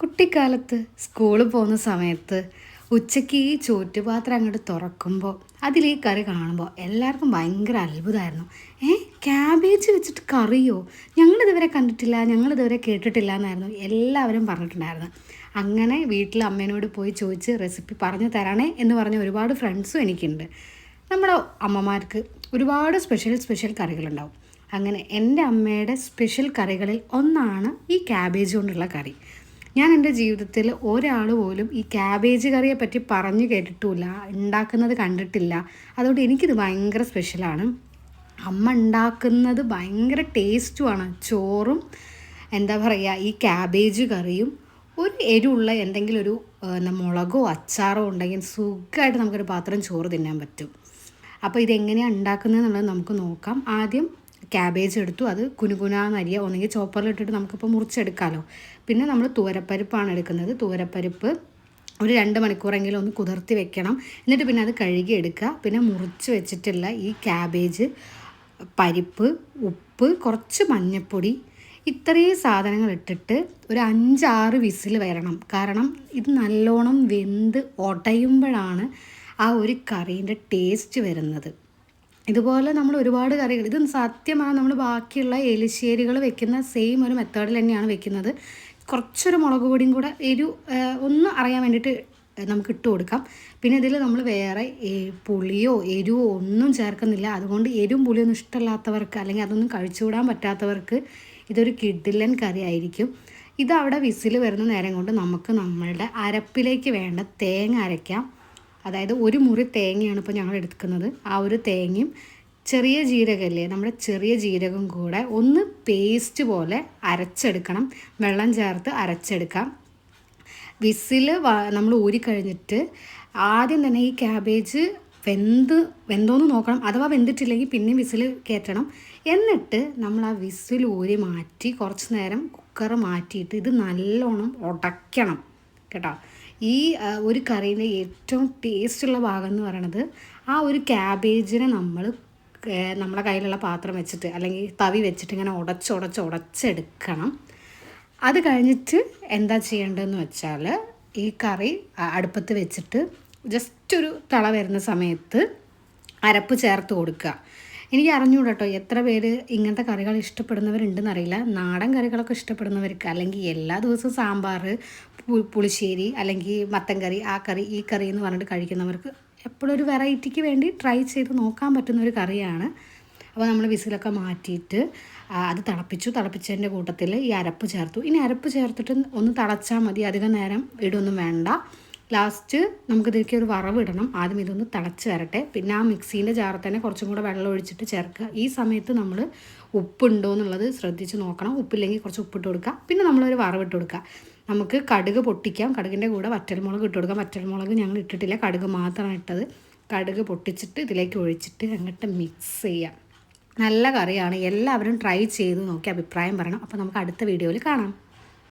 കുട്ടിക്കാലത്ത് സ്കൂളിൽ പോകുന്ന സമയത്ത് ഉച്ചയ്ക്ക് ഈ ചോറ്റുപാത്രം അങ്ങോട്ട് തുറക്കുമ്പോൾ അതിൽ ഈ കറി കാണുമ്പോൾ എല്ലാവർക്കും ഭയങ്കര അത്ഭുതമായിരുന്നു. ഏ ക്യാബേജ് വെച്ചിട്ട് കറിയോ? ഞങ്ങളിതുവരെ കണ്ടിട്ടില്ല ഞങ്ങളിതുവരെ കേട്ടിട്ടില്ല എന്നായിരുന്നു എല്ലാവരും പറഞ്ഞിട്ടുണ്ടായിരുന്നു അങ്ങനെ വീട്ടിൽ അമ്മേനോട് പോയി ചോദിച്ച് റെസിപ്പി പറഞ്ഞു തരണേ എന്ന് പറഞ്ഞ ഒരുപാട് ഫ്രണ്ട്സും എനിക്കുണ്ട്. നമ്മുടെ അമ്മമാർക്ക് ഒരുപാട് സ്പെഷ്യൽ സ്പെഷ്യൽ കറികളുണ്ടാവും. അങ്ങനെ എന്റെ അമ്മയുടെ സ്പെഷ്യൽ കറികളിൽ ഒന്നാണ് ഈ ക്യാബേജ് കൊണ്ടുള്ള കറി. ഞാൻ എന്റെ ജീവിതത്തിൽ ഒരാൾ പോലും ഈ ക്യാബേജ് കറിയെ പറ്റി പറഞ്ഞു കേട്ടിട്ടില്ല ഉണ്ടാക്കുന്നത് കണ്ടിട്ടില്ല. അതുകൊണ്ട് എനിക്കിത് ഭയങ്കര സ്പെഷ്യലാണ് അമ്മ ഉണ്ടാക്കുന്നത് ഭയങ്കര ടേസ്റ്റുമാണ് ചോറും എന്താ പറയുക ഈ ക്യാബേജ് കറിയും ഒരു എരിവുള്ള എന്തെങ്കിലും ഒരു മുളകോ അച്ചാറോ ഉണ്ടെങ്കിൽ സുഖമായിട്ട് നമുക്കൊരു പാത്രം ചോറ് തിന്നാൻ പറ്റും. അപ്പോൾ ഇതെങ്ങനെയാണ് ഉണ്ടാക്കുന്നത് എന്നുള്ളത് നമുക്ക് നോക്കാം. ആദ്യം ക്യാബേജ് എടുത്തു അത് കുനുകുനാന്നരിയ ഒന്നെങ്കിൽ ചോപ്പറിലിട്ടിട്ട് നമുക്കിപ്പോൾ മുറിച്ചെടുക്കാമല്ലോ പിന്നെ നമ്മൾ തൂരപ്പരിപ്പാണ് എടുക്കുന്നത്. തൂരപ്പരിപ്പ് ഒരു രണ്ട് മണിക്കൂറെങ്കിലും ഒന്ന് കുതിർത്തി വെക്കണം. എന്നിട്ട് പിന്നെ അത് കഴുകി എടുക്കുക. പിന്നെ മുറിച്ച് വെച്ചിട്ടുള്ള ഈ ക്യാബേജ് പരിപ്പ് ഉപ്പ് കുറച്ച് മഞ്ഞൾപ്പൊടി ഇത്രയും സാധനങ്ങൾ ഇട്ടിട്ട് ഒരു അഞ്ചാറ് വിസിൽ വരണം. കാരണം ഇത് നല്ലോണം വെന്ത് ഒടയുമ്പോഴാണ് ആ ഒരു കറീന്റെ ടേസ്റ്റ് വരുന്നത്. ഇതുപോലെ നമ്മൾ ഒരുപാട് കറികൾ ഇത് സത്യമാണ് നമ്മൾ ബാക്കിയുള്ള എലിശ്ശേരികൾ വെക്കുന്ന സെയിം ഒരു മെത്തേഡിൽ തന്നെയാണ് വെക്കുന്നത്. കുറച്ചൊരു മുളക് പൊടിയും കൂടെ എരു ഒന്ന് അറിയാൻ വേണ്ടിയിട്ട് നമുക്ക് ഇട്ട് കൊടുക്കാം. പിന്നെ ഇതിൽ നമ്മൾ വേറെ പുളിയോ എരിവോ ഒന്നും ചേർക്കുന്നില്ല. അതുകൊണ്ട് എരിവും പുളിയൊന്നും ഇഷ്ടമല്ലാത്തവർക്ക് അല്ലെങ്കിൽ അതൊന്നും കഴിച്ചുകൂടാൻ പറ്റാത്തവർക്ക് ഇതൊരു കിഡിലൻ കറി ആയിരിക്കും ഇത് അവിടെ വിസിൽ വരുന്ന നേരം കൊണ്ട് നമുക്ക് നമ്മളുടെ അരപ്പിലേക്ക് വേണ്ട തേങ്ങ അരയ്ക്കാം. അതായത് ഒരു മുറി തേങ്ങയാണ് ഇപ്പോൾ ഞങ്ങൾ എടുക്കുന്നത്. ആ ഒരു തേങ്ങയും ചെറിയ ജീരകമല്ലേ നമ്മുടെ ചെറിയ ജീരകം കൂടെ ഒന്ന് പേസ്റ്റ് പോലെ അരച്ചെടുക്കണം. വെള്ളം ചേർത്ത് അരച്ചെടുക്കാം. വിസിൽ നമ്മൾ ഊരിക്കഴിഞ്ഞിട്ട് ആദ്യം തന്നെ ഈ ക്യാബേജ് വെന്ത് വെന്തോന്ന് നോക്കണം. അഥവാ വെന്തിട്ടില്ലെങ്കിൽ പിന്നെയും വിസിൽ കയറ്റണം എന്നിട്ട് നമ്മൾ ആ വിസിൽ ഊരി മാറ്റി കുറച്ച് നേരം കുക്കർ മാറ്റിയിട്ട് ഇത് നല്ലോണം ഉടയ്ക്കണം. കേട്ടോ? ഈ ഒരു കറീന്റെ ഏറ്റവും ടേസ്റ്റുള്ള ഭാഗം എന്ന് പറയണത് ആ ഒരു ക്യാബേജിനെ നമ്മൾ നമ്മുടെ കയ്യിലുള്ള പാത്രം വെച്ചിട്ട് അല്ലെങ്കിൽ തവി വെച്ചിട്ട് ഇങ്ങനെ ഉടച്ച് ഉടച്ച് ഉടച്ചെടുക്കണം. അത് കഴിഞ്ഞിട്ട് എന്താ ചെയ്യേണ്ടതെന്ന് വെച്ചാൽ ഈ കറി അടുപ്പത്ത് വെച്ചിട്ട് ജസ്റ്റ് ഒരു തള വരുന്ന സമയത്ത് അരപ്പ് ചേർത്ത് കൊടുക്കുക. എനിക്ക് അറിഞ്ഞൂട കേട്ടോ എത്ര പേര് ഇങ്ങനത്തെ കറികൾ ഇഷ്ടപ്പെടുന്നവരുണ്ടെന്ന് അറിയില്ല നാടൻ കറികളൊക്കെ ഇഷ്ടപ്പെടുന്നവർക്ക് അല്ലെങ്കിൽ എല്ലാ ദിവസവും സാമ്പാർ പുളിശ്ശേരി അല്ലെങ്കിൽ മത്തൻ കറി ആ കറി ഈ കറി എന്ന് പറഞ്ഞിട്ട് കഴിക്കുന്നവർക്ക് എപ്പോഴും ഒരു വെറൈറ്റിക്ക് വേണ്ടി ട്രൈ ചെയ്ത് നോക്കാൻ പറ്റുന്ന ഒരു കറിയാണ്. അപ്പോൾ നമ്മൾ വിസിലൊക്കെ മാറ്റിയിട്ട് അത് തിളപ്പിച്ചു. തിളപ്പിച്ചതിന്റെ കൂട്ടത്തിൽ ഈ അരപ്പ് ചേർത്തു. ഇനി അരപ്പ് ചേർത്തിട്ട് ഒന്ന് തിളച്ചാൽ മതി. അധികം നേരം ഇടൊന്നും വേണ്ട. ലാസ്റ്റ് നമുക്കിതിലേക്ക് ഒരു വറവ് ഇടണം ആദ്യം ഇതൊന്ന് തിളച്ച് വരട്ടെ. പിന്നെ ആ മിക്സീന്റെ ജാറിൽ തന്നെ കുറച്ചും കൂടെ വെള്ളം ഒഴിച്ചിട്ട് ചേർക്കുക. ഈ സമയത്ത് നമ്മൾ ഉപ്പുണ്ടോ എന്നുള്ളത് ശ്രദ്ധിച്ച് നോക്കണം. ഉപ്പില്ലെങ്കിൽ കുറച്ച് ഉപ്പിട്ട് കൊടുക്കുക. പിന്നെ നമ്മളൊരു വറവിട്ട് കൊടുക്കുക. നമുക്ക് കടുക് പൊട്ടിക്കാം. കടുകിന്റെ കൂടെ വറ്റൽമുളക് ഇട്ട് കൊടുക്കാം. വറ്റൽമുളക് ഞങ്ങൾ ഇട്ടിട്ടില്ല. കടുക് മാത്രമാണ് ഇട്ടത്. കടുക് പൊട്ടിച്ചിട്ട് ഇതിലേക്ക് ഒഴിച്ചിട്ട് അങ്ങോട്ട് മിക്സ് ചെയ്യാം. നല്ല കറിയാണ്. എല്ലാവരും ട്രൈ ചെയ്ത് നോക്കി അഭിപ്രായം പറയണം. അപ്പോൾ നമുക്ക് അടുത്ത വീഡിയോയിൽ കാണാം.